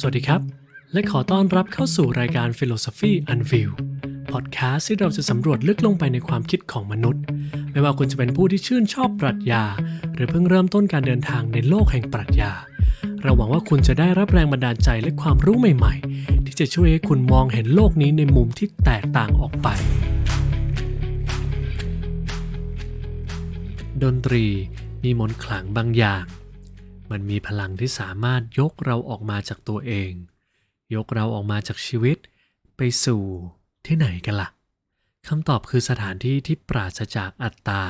สวัสดีครับ และขอต้อนรับเข้าสู่รายการ Philosophy Unveiled พอดแคสต์ที่เราจะสำรวจลึกลงไปในความคิดของมนุษย์ ไม่ว่าคุณจะเป็นผู้ที่ชื่นชอบปรัชญา หรือเพิ่งเริ่มต้นการเดินทางในโลกแห่งปรัชญา เราหวังว่าคุณจะได้รับแรงบันดาลใจและความรู้ใหม่ ๆ ที่จะช่วยให้คุณมองเห็นโลกนี้ในมุมที่แตกต่างออกไป ดนตรีมีมนต์ขลังบางอย่าง มันมีพลังที่สามารถยกเราออกมาจากตัวเอง ยกเราออกมาจากชีวิต ไปสู่ที่ไหนกันละ่ะคำตอบคือสถานที่ที่ปราศจากอัตตา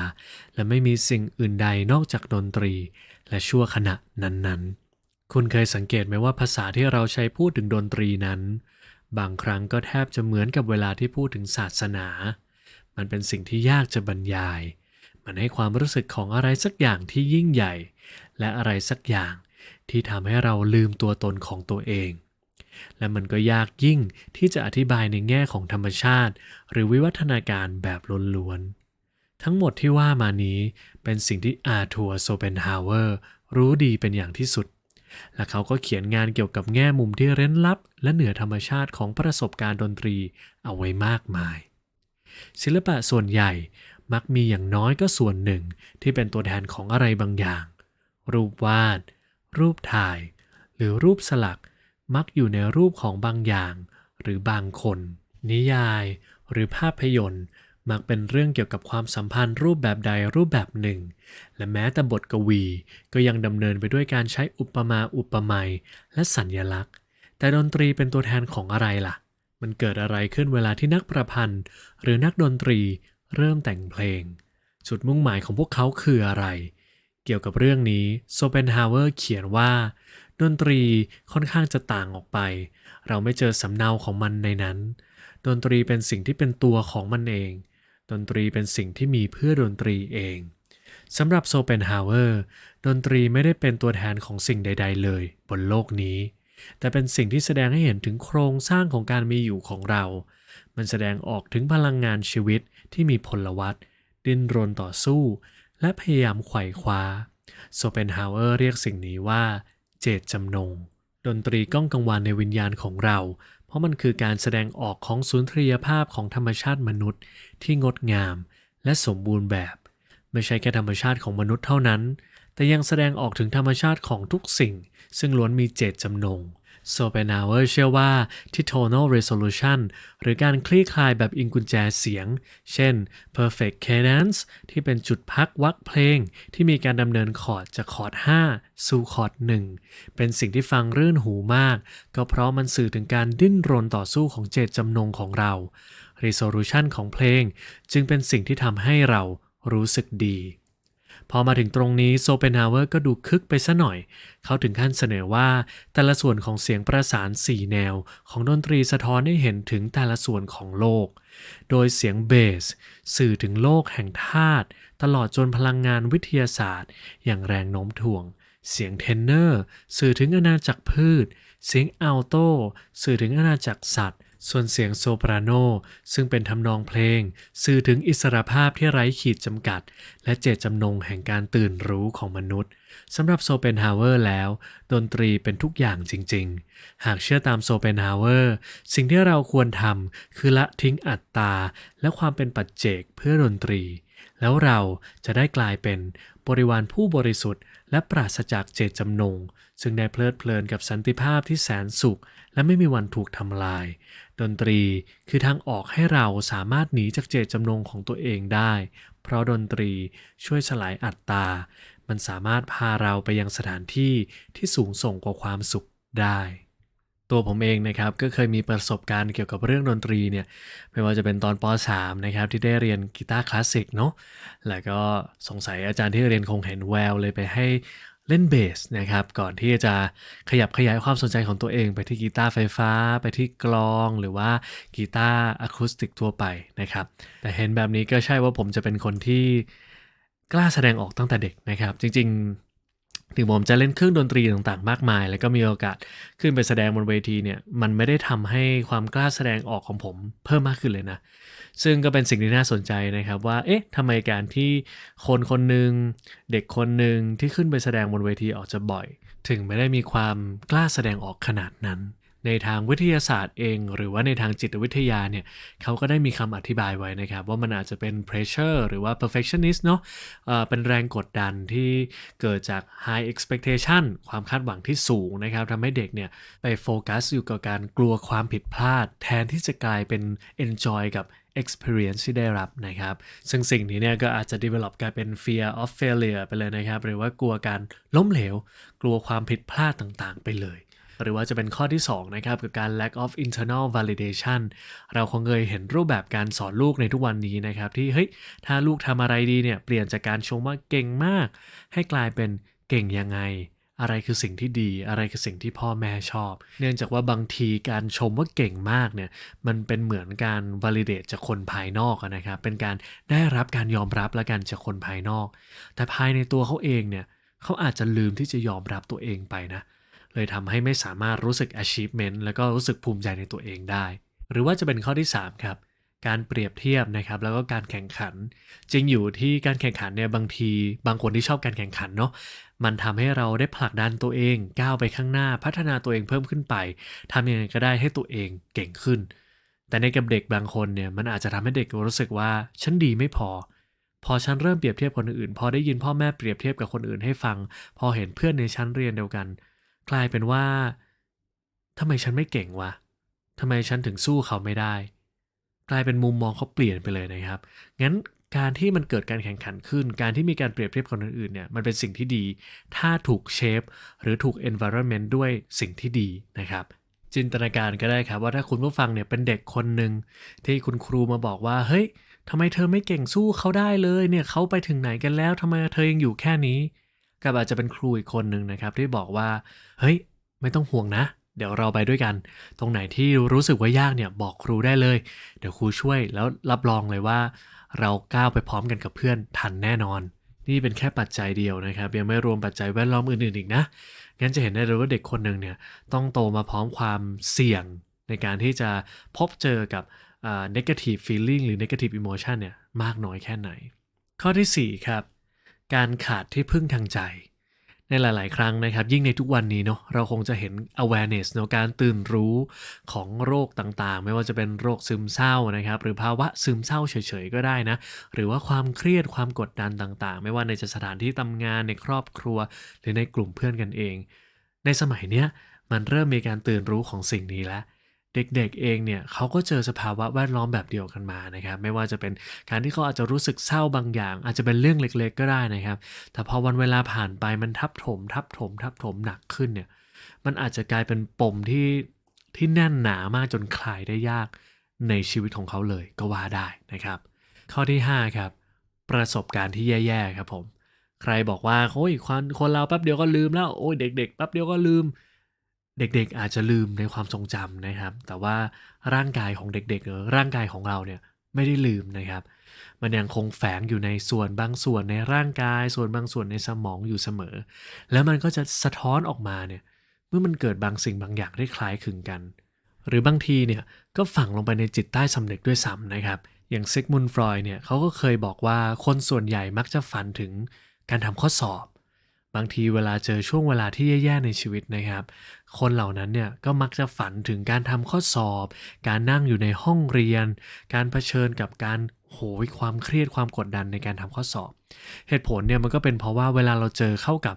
และไม่มีสิ่งอื่นใดนอกจากดนตรี และชั่วขณะนั้นๆ คุณเคยสังเกตไหมว่าภาษาที่เราใช้พูดถึงดนตรีนั้น บางครั้งก็แทบจะเหมือนกับเวลาที่พูดถึงศาสนา มันเป็นสิ่งที่ยากจะบรรยาย มันให้ความรู้สึกของอะไรสักอย่างที่ยิ่งใหญ่ และอะไรสักอย่างที่ทำให้เราลืมตัวตนของตัวเอง และมันก็ยากยิ่งที่จะอธิบายในแง่ของธรรมชาติ หรือวิวัฒนาการแบบล้วนๆ ทั้งหมดที่ว่ามานี้เป็นสิ่งที่อาทัวร์โซเปนฮาวเวอร์รู้ดีเป็นอย่างที่สุด และเขาก็เขียนงานเกี่ยวกับแง่มุมที่เร้นลับ และเหนือธรรมชาติของประสบการณ์ดนตรีเอาไว้มากมาย ศิลปะส่วนใหญ่มักมีอย่างน้อยก็ส่วนหนึ่งที่เป็นตัวแทนของอะไรบางอย่าง รูปวาด รูปถ่าย หรือรูปสลักมักอยู่ในรูปของบางอย่าง หรือบางคน นิยาย หรือภาพยนตร์ มักเป็นเรื่องเกี่ยวกับความสัมพันธ์รูปแบบใดรูปแบบหนึ่ง และแม้แต่บทกวีก็ยังดำเนินไปด้วยการใช้อุปมาอุปไมยและสัญญลักษณ์ แต่ดนตรีเป็นตัวแทนของอะไรล่ะ มันเกิดอะไรขึ้นเวลาที่นักประพันธ์ หรือนักดนตรีเริ่มแต่งเพลง จุดมุ่งหมายของพวกเขาคืออะไร เกี่ยวกับเรื่องนี้โซเปนฮาวเวอร์เขียนว่า ดนตรีค่อนข้างจะต่างออกไป เราไม่เจอสำเนาของมันในนั้น ดนตรีเป็นสิ่งที่เป็นตัวของมันเอง ดนตรีเป็นสิ่งที่มีเพื่อดนตรีเองสำหรับโซเปนฮาวเวอร์ดนตรีไม่ได้เป็นตัวแทนของสิ่งใด ๆ เลย บนโลกนี้ แต่เป็นสิ่งที่แสดงให้เห็นถึงโครงสร้างของการมีอยู่ของเรา มันแสดงออกถึงพลังงานชีวิตที่มีพลวัตดิ้นรนต่อสู้ และพยายามไขว่คว้าโซเปนฮาวเออร์เรียกสิ่งนี้ว่า เจตจำนง ดนตรีก้องกังวานในวิญญาณของเรา เพราะมันคือการแสดงออกของสุนทรียภาพของธรรมชาติมนุษย์ ที่งดงาม และสมบูรณ์แบบ ไม่ใช่แค่ธรรมชาติของมนุษย์เท่านั้น แต่ยังแสดงออกถึงธรรมชาติของทุกสิ่ง ซึ่งล้วนมีเจตจำนง โซเปนาวเวอร์เชื่อว่าที่ tonal resolution หรือการคลี่คลายแบบอิงกุญแจเสียง เช่น perfect cadence ที่เป็นจุดพักวักเพลง ที่มีการดำเนินคอร์ดจากคอร์ด 5 สู่คอร์ด 1 เป็นสิ่งที่ฟังรื่นหูมาก ก็เพราะมันสื่อถึงการดิ้นรนต่อสู้ของเจตจำนงของเรา resolution ของเพลง จึงเป็นสิ่งที่ทำให้เรารู้สึกดี พอมาถึงตรงนี้โซเปนฮาวเวอร์ก็ดูคึกไปซะหน่อย เขาถึงขั้นเสนอว่าแต่ละส่วนของเสียงประสาน 4 แนว ของดนตรีสะท้อนให้เห็นถึงแต่ละส่วนของโลก โดยเสียงเบส สื่อถึงโลกแห่งธาตุตลอดจนพลังงานวิทยาศาสตร์ อย่างแรงโน้มถ่วง เสียงเทนเนอร์ สื่อถึงอาณาจักรพืช เสียงอัลโตสื่อถึงอาณาจักรสัตว์ ส่วนเสียงโซปราโนซึ่งเป็นทำนองเพลง สื่อถึงอิสรภาพที่ไร้ขีดจำกัด และเจตจำนงแห่งการตื่นรู้ของมนุษย์สำหรับโซเปนฮาวเวอร์แล้ว ดนตรีเป็นทุกอย่างจริง ๆ หากเชื่อตามโซเปนฮาวเวอร์สิ่งที่เราควรทำคือละทิ้งอัตตา และความเป็นปัจเจกเพื่อดนตรี แล้วเราจะได้กลายเป็นบริวารผู้บริสุทธิ์ และปราศจากเจตจำนง ซึ่งได้เพลิดเพลินกับสันติภาพที่แสนสุข และไม่มีวันถูกทำลาย ดนตรีคือทางออกให้เราสามารถหนีจากเจตจำนงของตัวเองได้ เพราะดนตรีช่วยสลายอัตตา มันสามารถพาเราไปยังสถานที่ที่สูงส่งกว่าความสุขได้ ตัวผมเองนะครับก็เคยมีประสบการณ์เกี่ยวกับเรื่องดนตรีเนี่ยไม่ว่าจะเป็นตอนป .3 นะครับที่ได้เรียนกีตาร์คลาสสิกเนาะแล้วก็สงสัยอาจารย์ที่เรียนคงเห็นแววเลยไปให้ เล่นเบสนะครับก่อนที่จะขยับขยายความสนใจของตัวเองไปที่กีตาร์ไฟฟ้า ไปที่กลองหรือว่ากีตาร์อะคูสติกทั่วไปนะครับแต่เห็นแบบนี้ก็ใช่ว่าผมจะเป็นคนที่กล้าแสดงออกตั้งแต่เด็กนะครับ จริง ถึงผมจะเล่นเครื่องดนตรีต่างๆ มากมาย แล้วก็มีโอกาสขึ้นไปแสดงบนเวทีเนี่ยมันไม่ได้ทำให้ความกล้าแสดงออกของผมเพิ่มมากขึ้นเลยนะ ซึ่งก็เป็นสิ่งที่น่าสนใจนะครับว่าเอ๊ะทำไมการที่คนคนหนึ่งเด็กคนหนึ่งที่ขึ้นไปแสดงบนเวทีออกจะบ่อย ถึงไม่ได้มีความกล้าแสดงออกขนาดนั้น ในทางวิทยาศาสตร์เอง หรือว่าในทางจิตวิทยาเนี่ยเขาก็ได้มีคำอธิบายไว้นะครับ ว่ามันอาจจะเป็น pressure หรือว่า perfectionist เนาะเเป็นแรงกดดันที่เกิดจาก high expectation ความคาดหวังที่สูงนะครับทำให้เด็กเนี่ยไปโฟกัสอยู่กับการกลัวความผิดพลาด แทนที่จะกลายเป็น enjoy กับ experience ที่ได้รับนะครับ ซึ่งสิ่งนี้เนี่ยก็อาจจะ develop กลายเป็น fear of failure ไปเลยนะครับ หรือว่ากลัวการล้มเหลว กลัวความผิดพลาดต่างๆ ไปเลย หรือว่าจะเป็นข้อที่2นะครับกับการ lack of internal validation เราคงเคยเห็นรูปแบบการสอนลูกในทุกวันนี้นะครับที่เฮ้ยถ้าลูกทำอะไรดีเนี่ยเปลี่ยนจากการชมว่าเก่งมาก ให้กลายเป็นเก่งยังไงอะไรคือสิ่งที่ดี อะไรคือสิ่งที่พ่อแม่ชอบ เนื่องจากว่าบางทีการชมว่าเก่งมากเนี่ยมันเป็นเหมือนการ validate จากคนภายนอกนะครับเป็นการได้รับการยอมรับและกันจากคนภายนอก แต่ภายในตัวเขาเองเนี่ยเขาอาจจะลืมที่จะยอมรับตัวเองไปนะเเลยทำให้ไม่สามารถรู้สึก achievement แล้วก็รู้สึกภูมิใจในตัวเองได้ หรือว่าจะเป็นข้อที่ 3 ครับ การเปรียบเทียบนะครับแล้วก็การแข่งขัน จริงอยู่ที่การแข่งขันเนี่ยบางที บางคนที่ชอบการแข่งขันเนาะมันทำให้เราได้ผลักดันตัวเองก้าวไปข้างหน้าพัฒนาตัวเองเพิ่มขึ้นไปทำยังไงก็ได้ให้ตัวเองเก่งขึ้น แต่ในกับเด็กบางคนเนี่ยมันอาจจะทำให้เด็กรู้สึกว่าฉันดีไม่พอ พอฉันเริ่มเปรียบเทียบคนอื่น พอได้ยินพ่อแม่เปรียบเทียบกับคนอื่นให้ฟัง พอเห็นเพื่อนในชั้นเรียนเดียวกัน กลายเป็นว่าทำไมฉันไม่เก่งวะทำไมฉันถึงสู้เขาไม่ได้ กลายเป็นมุมมองเขาเปลี่ยนไปเลยนะครับ งั้นการที่มันเกิดการแข่งขันขึ้น การที่มีการเปรียบเทียบกับคนอื่นเนี่ย มันเป็นสิ่งที่ดี ถ้าถูกเชฟหรือถูก environment ด้วยสิ่งที่ดีนะครับ จินตนาการก็ได้ครับว่าถ้าคุณผู้ฟังเนี่ยเป็นเด็กคนหนึ่งที่คุณครูมาบอกว่า เฮ้ยทำไมเธอไม่เก่งสู้เขาได้เลย เนี่ยเขาไปถึงไหนกันแล้วทำไมเธอยังอยู่แค่นี้ กับอาจจะเป็นครูอีกคนหนึ่งนะครับที่บอกว่า เฮ้ย ไม่ต้องห่วงนะ เดี๋ยวเราไปด้วยกัน ตรงไหนที่รู้สึกว่ายากเนี่ยบอกครูได้เลย เดี๋ยวครูช่วยแล้วรับรองเลยว่า เราก้าวไปพร้อมกันกับเพื่อนทันแน่นอน นี่เป็นแค่ปัจจัยเดียวนะครับ ยังไม่รวมปัจจัยแวดล้อมอื่นๆอีกนะงั้นจะเห็นได้เลยว่าเด็กคนหนึ่งเนี่ยต้องโตมาพร้อมความเสี่ยงในการที่จะพบเจอกับอ่า negative feeling หรือ negative emotion เนี่ยมากน้อยแค่ไหน ข้อทีสี่4 ครับ การขาดที่พึ่งทางใจ ในหลาย ๆ ครั้งนะครับ ยิ่งในทุกวันนี้เนาะเราคงจะเห็น awareness เนาะการตื่นรู้ของโรคต่างๆ ไม่ว่าจะเป็นโรคซึมเศร้านะครับ หรือภาวะซึมเศร้าเฉย ๆ ก็ได้นะ หรือว่าความเครียดความกดดันต่าง ๆ ไม่ว่าในสถานที่ทำงานในครอบครัว หรือในกลุ่มเพื่อนกันเอง ในสมัยเนี้ยมันเริ่มมีการตื่นรู้ของสิ่งนี้แล้ว เด็กๆเองเนี่ยเขาก็เจอสภาวะแวดล้อมแบบเดียวกันมานะครับไม่ว่าจะเป็นการที่เขาอาจจะรู้สึกเศร้าบางอย่าง อาจจะเป็นเรื่องเล็กๆ ก็ได้นะครับ แต่พอวันเวลาผ่านไปมันทับถม ทับถม ทับถมหนักขึ้นเนี่ยมันอาจจะกลายเป็นปมที่ที่แน่นหนามากจนคลายได้ยากในชีวิตของเขาเลยก็ว่าได้นะครับ ข้อที่5ครับประสบการณ์ที่แย่ๆครับผม ใครบอกว่าโอ้ยคนคนเราแป๊บเดียวก็ลืมแล้วโอ้ยเด็ก ๆแป๊บเดียวก็ลืม เด็กๆอาจจะลืมในความทรงจำนะครับ แต่ว่าร่างกายของเด็กๆหรือร่างกายของเราเนี่ยไม่ได้ลืมนะครับ มันยังคงแฝงอยู่ในส่วนบางส่วนในร่างกาย ส่วนบางส่วนในสมองอยู่เสมอ แล้วมันก็จะสะท้อนออกมาเนี่ยเมื่อมันเกิดบางสิ่งบางอย่างที่คล้ายคลึงกัน หรือบางทีเนี่ยก็ฝังลงไปในจิตใต้สำนึกด้วยซ้ำนะครับ อย่างซิกมุนฟรอยเนี่ยเขาก็เคยบอกว่าคนส่วนใหญ่มักจะฝันถึงการทำข้อสอบ บางทีเวลาเจอช่วงเวลาที่แย่ๆในชีวิตนะครับ คนเหล่านั้นเนี่ยก็มักจะฝันถึงการทำข้อสอบ การนั่งอยู่ในห้องเรียน การเผชิญกับการโหยความเครียดความกดดันในการทำข้อสอบ เหตุผลเนี่ยมันก็เป็นเพราะว่าเวลาเราเจอเข้ากับ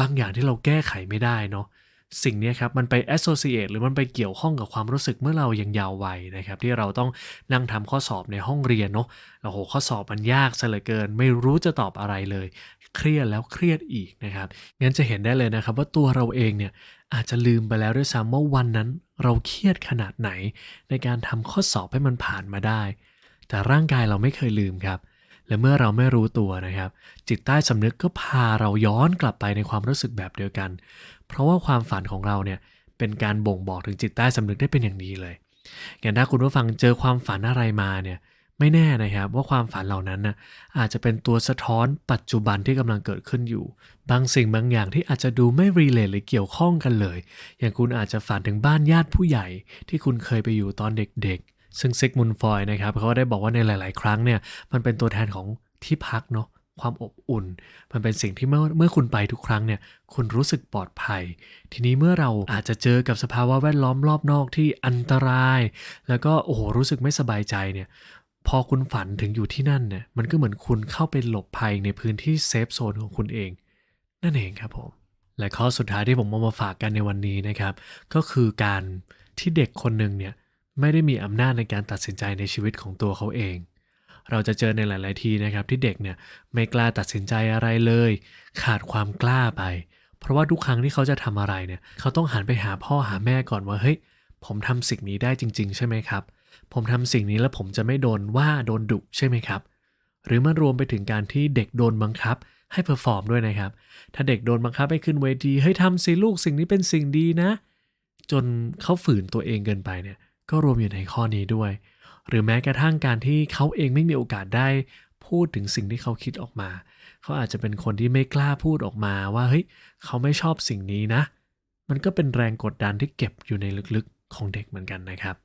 บางอย่างที่เราแก้ไขไม่ได้เนาะสิ่งนี้ครับมันไป associate หรือมันไปเกี่ยวข้องกับความรู้สึกเมื่อเรายังเยาว์วัยนะครับ ที่เราต้องนั่งทำข้อสอบในห้องเรียนเนาะโอ้โหข้อสอบมันยากซะเหลือเกิน ไม่รู้จะตอบอะไรเลย เครียดแล้วเครียดอีกนะครับงั้นจะเห็นได้เลยนะครับว่าตัวเราเองเนี่ยอาจจะลืมไปแล้วด้วยซ้ำว่าวันนั้นเราเครียดขนาดไหน ในการทำข้อสอบให้มันผ่านมาได้ แต่ร่างกายเราไม่เคยลืมครับ และเมื่อเราไม่รู้ตัวนะครับ จิตใต้สำนึกก็พาเราย้อนกลับไปในความรู้สึกแบบเดียวกัน เพราะว่าความฝันของเราเนี่ยเป็นการบ่งบอกถึงจิตใต้สำนึกได้เป็นอย่างดีเลยงั้นถ้าคุณผู้ฟังเจอความฝันอะไรมาเนี่ย ไม่แน่นะครับว่าความฝันเหล่านั้นน่ะอาจจะเป็นตัวสะท้อนปัจจุบันที่กำลังเกิดขึ้นอยู่ บางสิ่งบางอย่างที่อาจจะดูไม่รีเลทหรือเกี่ยวข้องกันเลย อย่างคุณอาจจะฝันถึงบ้านญาติผู้ใหญ่ ที่คุณเคยไปอยู่ตอนเด็กๆ ซึ่งซิกมุนฟอยนะครับเขาก็ได้บอกว่าในหลาย ๆ ครั้งเนี่ยมันเป็นตัวแทนของที่พักเนาะความอบอุ่น มันเป็นสิ่งที่เมื่อเมื่อคุณไปทุกครั้งเนี่ยคุณรู้สึกปลอดภัย ทีนี้เมื่อเราอาจจะเจอกับสภาวะแวดล้อมรอบนอกที่อันตราย แล้วก็โอ้โหรู้สึกไม่สบายใจเนี่ย พอคุณฝันถึงอยู่ที่นั่นเนี่ยมันก็เหมือนคุณเข้าไปหลบภัยในพื้นที่เซฟโซนของคุณเอง นั่นเองครับผม และข้อสุดท้ายที่ผมเอามาฝากกันในวันนี้นะครับ ก็คือการที่เด็กคนหนึ่งเนี่ยไม่ได้มีอำนาจในการตัดสินใจในชีวิตของตัวเขาเอง เราจะเจอในหลาย ๆ ทีนะครับที่เด็กเนี่ยไม่กล้าตัดสินใจอะไรเลย ขาดความกล้าไป เพราะว่าทุกครั้งที่เขาจะทำอะไรเนี่ยเขาต้องหันไปหาพ่อหาแม่ก่อนว่าเฮ้ยผมทำสิ่งนี้ได้จริง ๆ ใช่ไหมครับ ผมทำสิ่งนี้แล้วผมจะไม่โดนว่าโดนดุใช่ไหมครับ หรือมันรวมไปถึงการที่เด็กโดนบังคับให้เพอร์ฟอร์มด้วยนะครับ ถ้าเด็กโดนบังคับให้ขึ้นเวทีเฮ้ยทำสิลูกสิ่งนี้เป็นสิ่งดีนะ จนเขาฝืนตัวเองเกินไปเนี่ย ก็รวมอยู่ในข้อนี้ด้วย หรือแม้กระทั่งการที่เขาเองไม่มีโอกาสได้พูดถึงสิ่งที่เขาคิดออกมา เขาอาจจะเป็นคนที่ไม่กล้าพูดออกมาว่าเฮ้ยเขาไม่ชอบสิ่งนี้นะ มันก็เป็นแรงกดดันที่เก็บอยู่ในลึกๆของเด็กเหมือนกันนะครับ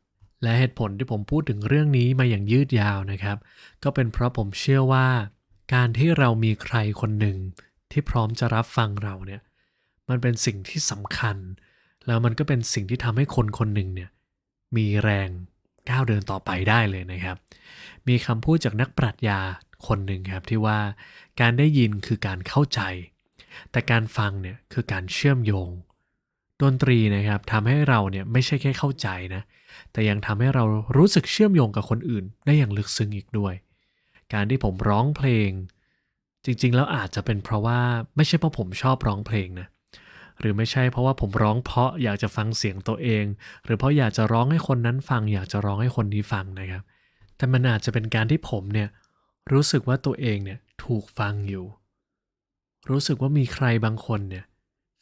และเหตุผลที่ผมพูดถึงเรื่องนี้มาอย่างยืดยาวนะครับ ก็เป็นเพราะผมเชื่อว่า การที่เรามีใครคนหนึ่งที่พร้อมจะรับฟังเราเนี่ยมันเป็นสิ่งที่สำคัญ แล้วมันก็เป็นสิ่งที่ทำให้คนคนหนึ่งเนี่ยมีแรงก้าวเดินต่อไปได้เลยนะครับ มีคำพูดจากนักปรัชญาคนหนึ่งครับที่ว่าการได้ยินคือการเข้าใจ แต่การฟังเนี่ยคือการเชื่อมโยง ดนตรีนะครับทำให้เราเนี่ยไม่ใช่แค่เข้าใจนะ แต่ยังทำให้เรารู้สึกเชื่อมโยงกับคนอื่น ได้อย่างลึกซึ้งอีกด้วย การที่ผมร้องเพลง จริงๆ แล้วอาจจะเป็นเพราะว่าไม่ใช่เพราะผมชอบร้องเพลงนะหรือไม่ใช่เพราะว่าผมร้องเพราะอยากจะฟังเสียงตัวเอง หรือเพราะอยากจะร้องให้คนนั้นฟัง อยากจะร้องให้คนนี้ฟังนะครับ แต่มันอาจจะเป็นการที่ผมเนี่ยรู้สึกว่าตัวเองเนี่ยถูกฟังอยู่ รู้สึกว่ามีใครบางคนเนี่ย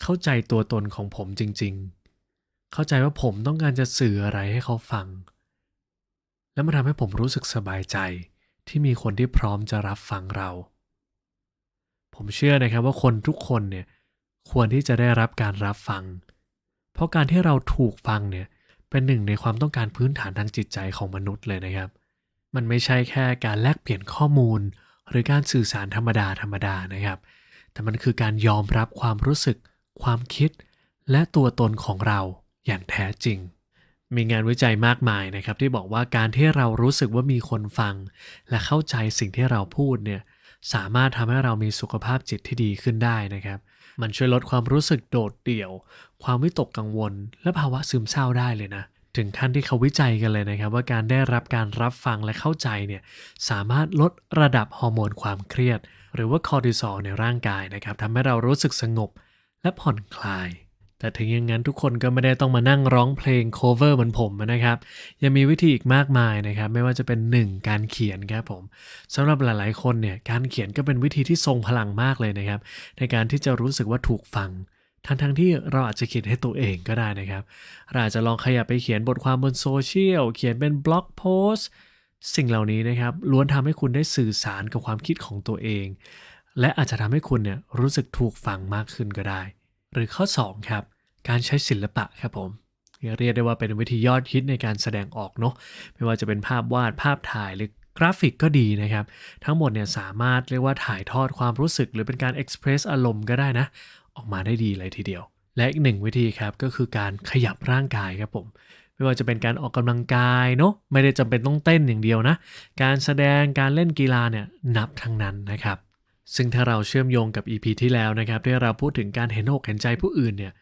เข้าใจตัวตนของผมจริง ๆ เข้าใจว่าผมต้องการจะสื่ออะไรให้เขาฟัง แล้วมันทำให้ผมรู้สึกสบายใจที่มีคนที่พร้อมจะรับฟังเรา ผมเชื่อนะครับว่าคนทุกคนเนี่ยควรที่จะได้รับการรับฟัง เพราะการที่เราถูกฟังเนี่ยเป็นหนึ่งในความต้องการพื้นฐานทางจิตใจของมนุษย์เลยนะครับ มันไม่ใช่แค่การแลกเปลี่ยนข้อมูล หรือการสื่อสารธรรมดาธรรมดานะครับ แต่มันคือการยอมรับความรู้สึก ความคิด และตัวตนของเราอย่างแท้จริง มีงานวิจัยมากมายนะครับที่บอกว่าการที่เรารู้สึกว่ามีคนฟัง และเข้าใจสิ่งที่เราพูดเนี่ยสามารถทำให้เรามีสุขภาพจิตที่ดีขึ้นได้นะครับ มันช่วยลดความรู้สึกโดดเดี่ยว ความวิตกกังวล และภาวะซึมเศร้าได้เลยนะ ถึงขั้นที่เขาวิจัยกันเลยนะครับ ว่าการได้รับการรับฟังและเข้าใจเนี่ยสามารถลดระดับฮอร์โมนความเครียด หรือว่าคอร์ติซอลในร่างกายนะครับทำให้เรารู้สึกสงบ และผ่อนคลาย แต่ถึงอย่างนั้นทุกคนก็ไม่ได้ต้องมานั่งร้องเพลงโคเวอร์เหมือนผมนะครับ ยังมีวิธีอีกมากมายนะครับ ไม่ว่าจะเป็น 1 การเขียนครับผมสำหรับหลายๆ คนเนี่ยการเขียนก็เป็นวิธีที่ทรงพลังมากเลยนะครับ ในการที่จะรู้สึกว่าถูกฟังทั้งทั้งๆที่เราอาจจะเขียนให้ตัวเองก็ได้นะครับ เราอาจจะลองขยับไปเขียนบทความบนโซเชียล เขียนเป็นบล็อกโพสต์สิ่งเหล่านี้นะครับ ล้วนทำให้คุณได้สื่อสารกับความคิดของตัวเอง และอาจจะทำให้คุณเนี่ยรู้สึกถูกฟังมากขึ้นก็ได้ หรือข้อ 2 ครับ การใช้ศิลปะครับผมเรียกได้ว่าเป็นวิธียอดฮิตในการแสดงออกเนาะไม่ว่าจะเป็นภาพวาดภาพถ่ายหรือกราฟิกก็ดีนะครับ ทั้งหมดเนี่ยสามารถเรียกว่าถ่ายทอดความรู้สึก หรือเป็นการเอ็กซ์เพรสอารมณ์ก็ได้นะ ออกมาได้ดีเลยทีเดียว และอีกหนึ่งวิธีครับก็คือการขยับร่างกายครับผมไม่ว่าจะเป็นการออกกำลังกายเนาะไม่ได้จำเป็นต้องเต้นอย่างเดียวนะ การแสดงการเล่นกีฬาเนี่ยนับทั้งนั้นนะครับ ซึ่งถ้าเราเชื่อมโยงกับ EP ที่แล้วนะครับที่เราพูดถึงการเห็นอกเห็นใจผู้อื่นเนี่ย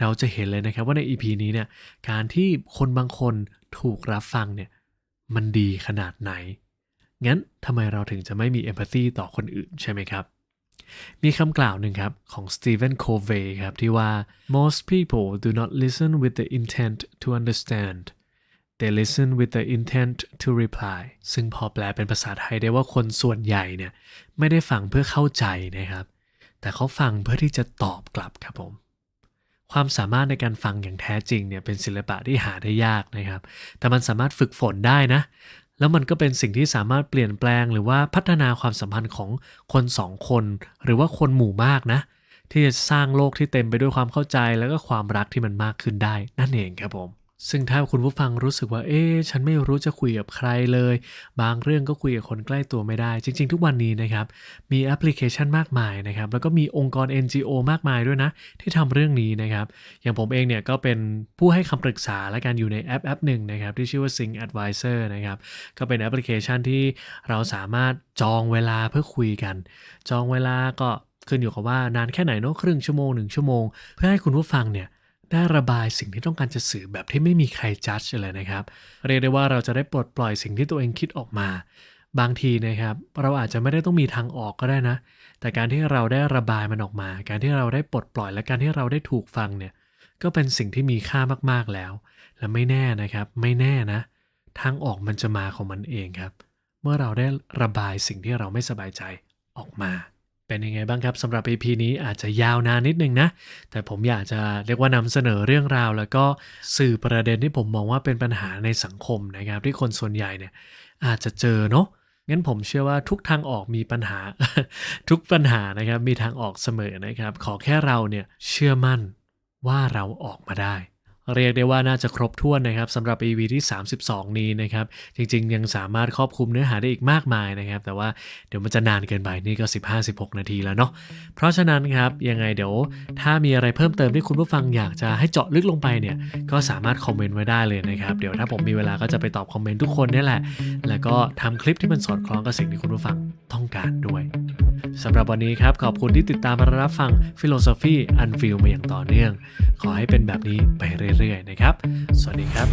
เราจะเห็นเลยนะครับว่าใน EP นี้เนี่ยการที่คนบางคนถูกรับฟังเนี่ยมันดีขนาดไหน งั้นทำไมเราถึงจะไม่มี empathy ต่อคนอื่นใช่ไหมครับ มีคำกล่าวหนึ่งครับของ Stephen Covey ครับที่ว่า most people do not listen with the intent to understand they listen with the intent to reply ซึ่งพอแปลเป็นภาษาไทยได้ว่าคนส่วนใหญ่เนี่ยไม่ได้ฟังเพื่อเข้าใจนะครับ แต่เขาฟังเพื่อที่จะตอบกลับครับผม ความสามารถในการฟังอย่างแท้จริงเนี่ยเป็นศิลปะที่หาได้ยากนะครับ แต่มันสามารถฝึกฝนได้นะ แล้วมันก็เป็นสิ่งที่สามารถเปลี่ยนแปลงหรือว่าพัฒนาความสัมพันธ์ของคนสองคน หรือว่าคนหมู่มากนะ ที่จะสร้างโลกที่เต็มไปด้วยความเข้าใจ แล้วก็ความรักที่มันมากขึ้นได้ นั่นเองครับผม ซึ่งถ้าคุณผู้ฟังรู้สึกว่า เอ๊ะฉันไม่รู้จะคุยกับใครเลย บางเรื่องก็คุยกับคนใกล้ตัวไม่ได้ จริง ๆ ทุกวันนี้นะครับ มีแอปพลิเคชันมากมายนะครับ แล้วก็มีองค์กร NGO มากมายด้วยนะ ที่ทำเรื่องนี้นะครับ อย่างผมเองเนี่ยก็เป็นผู้ให้คำปรึกษาและการอยู่ในแอปแอปหนึ่งนะครับ ที่ชื่อว่า Sync Advisor นะครับ ก็เป็นแอปพลิเคชันที่เราสามารถจองเวลาเพื่อคุยกัน จองเวลาก็ขึ้นอยู่กับว่านานแค่ไหนเนอะครึ่งชั่วโมงหนึ่งชั่วโมง เพื่อให้คุณผู้ฟังเนี่ย ได้ระบายสิ่งที่ต้องการจะสื่อแบบที่ไม่มีใครจัดเลยนะครับ เรียกได้ว่าเราจะได้ปลดปล่อยสิ่งที่ตัวเองคิดออกมา บางทีนะครับ เราอาจจะไม่ได้ต้องมีทางออกก็ได้นะ แต่การที่เราได้ระบายมันออกมา การที่เราได้ปลดปล่อยและการที่เราได้ถูกฟังเนี่ยก็เป็นสิ่งที่มีค่ามากๆแล้ว และไม่แน่นะครับ ไม่แน่นะ ทางออกมันจะมาของมันเองครับ เมื่อเราได้ระบายสิ่งที่เราไม่สบายใจออกมา เป็นยังไงบ้างครับสำหรับ EP นี้อาจจะยาวนานนิดนึงนะ แต่ผมอยากจะเรียกว่านำเสนอเรื่องราว แล้วก็สื่อประเด็นที่ผมมองว่าเป็นปัญหาในสังคมนะครับ ที่คนส่วนใหญ่เนี่ยอาจจะเจอเนาะงั้นผมเชื่อว่าทุกทางออกมีปัญหา ทุกปัญหานะครับมีทางออกเสมอนะครับ ขอแค่เราเนี่ยเชื่อมั่นว่าเราออกมาได้ เรียกได้ว่าน่าจะครบถ้วนนะครับสำหรับ EP ที่ 32 นี้นะครับ จริง ๆ ยังสามารถครอบคลุมเนื้อหาได้อีกมากมายนะครับ แต่ว่าเดี๋ยวมันจะนานเกินไปนี่ก็ 15-16 นาทีแล้วเนาะเพราะฉะนั้นครับยังไงเดี๋ยว ถ้ามีอะไรเพิ่มเติมที่คุณผู้ฟังอยากจะให้เจาะลึกลงไปเนี่ยก็สามารถคอมเมนต์ไว้ได้เลยนะครับเดี๋ยวถ้าผมมีเวลาก็จะไปตอบคอมเมนต์ทุกคนนี่แหละ แล้วก็ทำคลิปที่มันสอดคล้องกับสิ่งที่คุณผู้ฟังต้องการด้วย สำหรับวันนี้ครับ ขอบคุณที่ติดตามมารับฟัง Philosophy Unfeel มาอย่างต่อเนื่อง ขอให้เป็นแบบนี้ไปเรื่อยๆนะครับ สวัสดีครับ